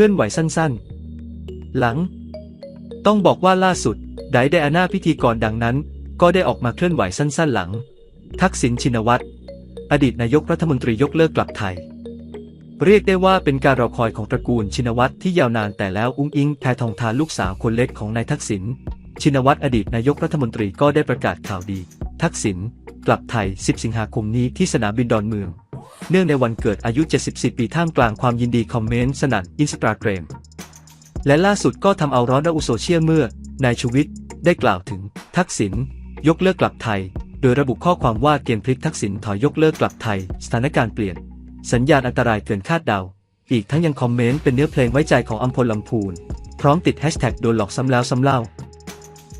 ลื่อนไหวสั้นๆ หลัง ต้องบอกว่าล่าสุด ไดไดอาน่าพิธีกรดังนั้น ก็ได้ออกมาเคลื่อนไหวสั้นๆ หลัง ทักษิณชินวัตร อดีตนายกรัฐมนตรียกเลิกกลับไทย เรียกได้ว่าเป็นการรอคอยของตระกูลชินวัตรที่ยาวนานแต่แล้วอุ้งอิงแพทองทานลูกสาวคนเล็กของนายทักษิณชินวัตรอดีตนายกรัฐมนตรีก็ได้ประกาศข่าวดี ทักษิณ กลับไทย 10 สิงหาคมนี้ที่สนามบินดอนเมือง เนื่องในวันเกิดอายุ 74 ปีท่ามกลางความยินดีคอมเมนต์สนั่นอินสตาแกรมและล่าสุดก็ทำเอาร้อนระอุโซเชียลเมื่อนายชูวิทย์ได้กล่าวถึง ทักษิณยกเลิกกลับไทย โดยระบุข้อความว่าเกมพลิกทักษิณถอยยกเลิกกลับไทย สถานการณ์เปลี่ยน สัญญาณอันตรายเกินคาดเดา อีกทั้งยังคอมเมนต์เป็นเนื้อเพลงไว้ใจของอัมพลลำพูน พร้อมติดแฮชแท็กโดนหลอกซ้ำแล้วซ้ำเล่า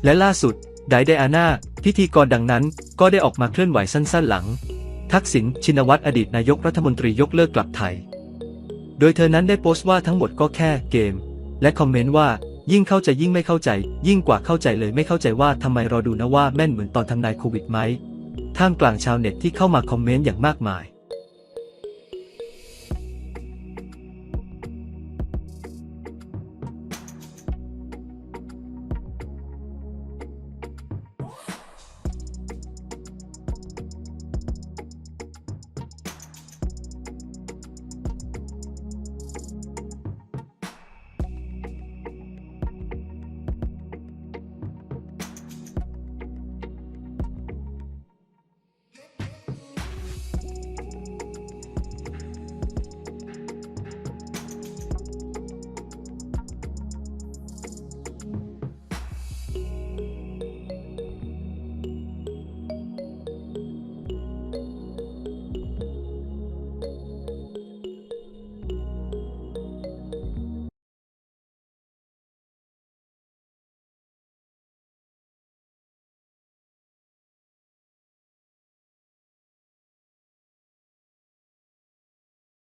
และล่าสุดไดไดอาน่าพิธีกรดังนั้น ก็ได้ออกมาเคลื่อนไหวสั้น ๆ หลัง ทักษิณชินวัตรอดีตนายกรัฐมนตรียกเลิกกลับไทย โดยเธอนั้นได้โพสต์ว่าทั้งหมดก็แค่เกม และคอมเมนต์ว่ายิ่งเข้าใจยิ่งไม่เข้าใจ ยิ่งกว่าเข้าใจเลยไม่เข้าใจว่าทำไมรอดูนะว่าแม่นเหมือนตอนทำนายโควิดไหมท่ามกลางชาวเน็ตที่เข้ามาคอมเมนต์อย่างมากมาย